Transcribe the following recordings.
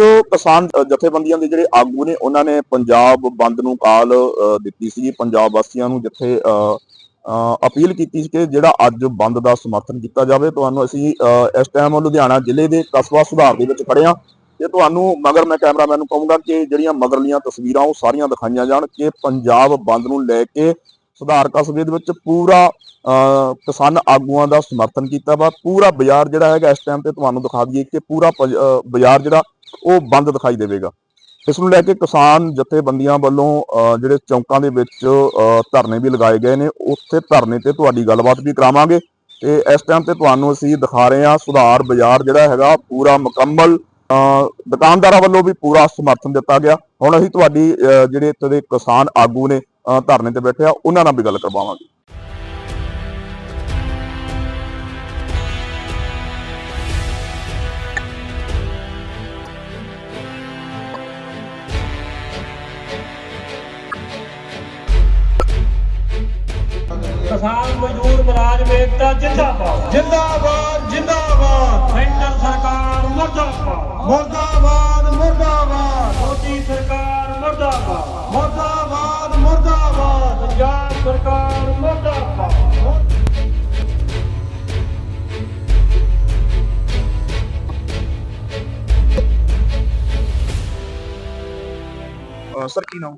ਅੱਜ ਕਿਸਾਨ ਜਥੇਬੰਦੀਆਂ ਦੇ ਜਿਹੜੇ ਆਗੂ ਨੇ ਉਹਨਾਂ ਨੇ ਪੰਜਾਬ ਬੰਦ ਨੂੰ ਕਾਲ ਦਿੱਤੀ ਸੀ। ਪੰਜਾਬ ਵਾਸੀਆਂ ਨੂੰ ਜਿੱਥੇ ਅਪੀਲ ਕੀਤੀ ਸੀ ਕਿ ਜਿਹੜਾ ਅੱਜ ਬੰਦ ਦਾ ਸਮਰਥਨ ਕੀਤਾ ਜਾਵੇ ਤੁਹਾਨੂੰ ਅਸੀਂ ਇਸ ਟਾਈਮ ਲੁਧਿਆਣਾ ਜ਼ਿਲ੍ਹੇ ਦੇ ਕਸਬਾ ਸੁਧਾਰ ਦੇ ਵਿੱਚ ਖੜੇ ਹਾਂ ਤੇ ਤੁਹਾਨੂੰ ਮਗਰ ਮੈਂ ਕੈਮਰਾਮੈਨ ਨੂੰ ਕਹੂੰਗਾ ਕਿ ਜਿਹੜੀਆਂ ਮਗਰਲੀਆਂ ਤਸਵੀਰਾਂ ਉਹ ਸਾਰੀਆਂ ਦਿਖਾਈਆਂ ਜਾਣ ਕਿ ਪੰਜਾਬ ਬੰਦ ਨੂੰ ਲੈ ਕੇ ਸੁਧਾਰ ਕਸਬੇ ਦੇ ਵਿੱਚ ਪੂਰਾ ਅ, ਕਿਸਾਨ ਆਗੂਆਂ ਦਾ ਸਮਰਥਨ ਕੀਤਾ ਵਾ। ਪੂਰਾ ਬਾਜ਼ਾਰ ਜਿਹੜਾ ਹੈਗਾ ਇਸ ਟਾਈਮ ਤੇ ਤੁਹਾਨੂੰ ਦਿਖਾ ਦਈਏ ਕਿ ਪੂਰਾ ਬਾਜ਼ਾਰ ਜਿਹੜਾ ਉਹ ਬੰਦ ਦਿਖਾਈ ਦੇਵੇਗਾ। ਇਸ ਨੂੰ ਲੈ ਕੇ ਕਿਸਾਨ ਜਥੇਬੰਦੀਆਂ ਵੱਲੋਂ ਅ, ਜਿਹੜੇ ਚੌਂਕਾਂ ਦੇ ਵਿੱਚ ਅ, ਧਰਨੇ ਵੀ ਲਗਾਏ ਗਏ ਨੇ ਉੱਥੇ ਧਰਨੇ ਤੇ ਤੁਹਾਡੀ ਗੱਲਬਾਤ ਵੀ ਕਰਾਵਾਂਗੇ। ਤੇ ਇਸ ਟਾਈਮ ਤੇ ਤੁਹਾਨੂੰ ਅਸੀਂ ਦਿਖਾ ਰਹੇ ਹਾਂ ਸੁਧਾਰ ਬਾਜ਼ਾਰ ਜਿਹੜਾ ਹੈਗਾ ਪੂਰਾ ਮੁਕੰਮਲ। ਅ, ਦੁਕਾਨਦਾਰਾਂ ਵੱਲੋਂ ਵੀ ਪੂਰਾ ਸਮਰਥਨ ਦਿੱਤਾ ਗਿਆ। ਹੁਣ ਅਸੀਂ ਤੁਹਾਡੀ ਅ, ਜਿਹੜੇ ਇੱਥੇ ਦੇ ਕਿਸਾਨ ਆਗੂ ਨੇ ਅ, ਧਰਨੇ ਤੇ ਬੈਠੇ ਆ ਉਹਨਾਂ ਨਾਲ ਵੀ ਗੱਲ ਕਰਵਾਵਾਂਗੇ। ਕਿਸਾਨ ਮਜ਼ਦੂਰ ਮੁਲਾਜ਼ਮ ਏਕਤਾ ਜਿੰਦਾਬਾਦ। ਜਿੰਦਾਬਾਦ ਜਿੰਦਾਬਾਦ। ਸੈਂਟਰ ਸਰਕਾਰ ਮੁਰਦਾਬਾਦ। ਮੁਰਦਾਬਾਦ ਮੁਰਦਾਬਾਦ। ਮੋਦੀ ਸਰਕਾਰ ਮੁਰਦਾਬਾਦ। ਮੁਰਦਾਬਾਦ ਮੁਰਦਾਬਾਦ। ਪੰਜਾਬ ਸਰਕਾਰ ਮੁਰਦਾਬਾਦ। ਸਰ ਕੀ ਨਾਮ?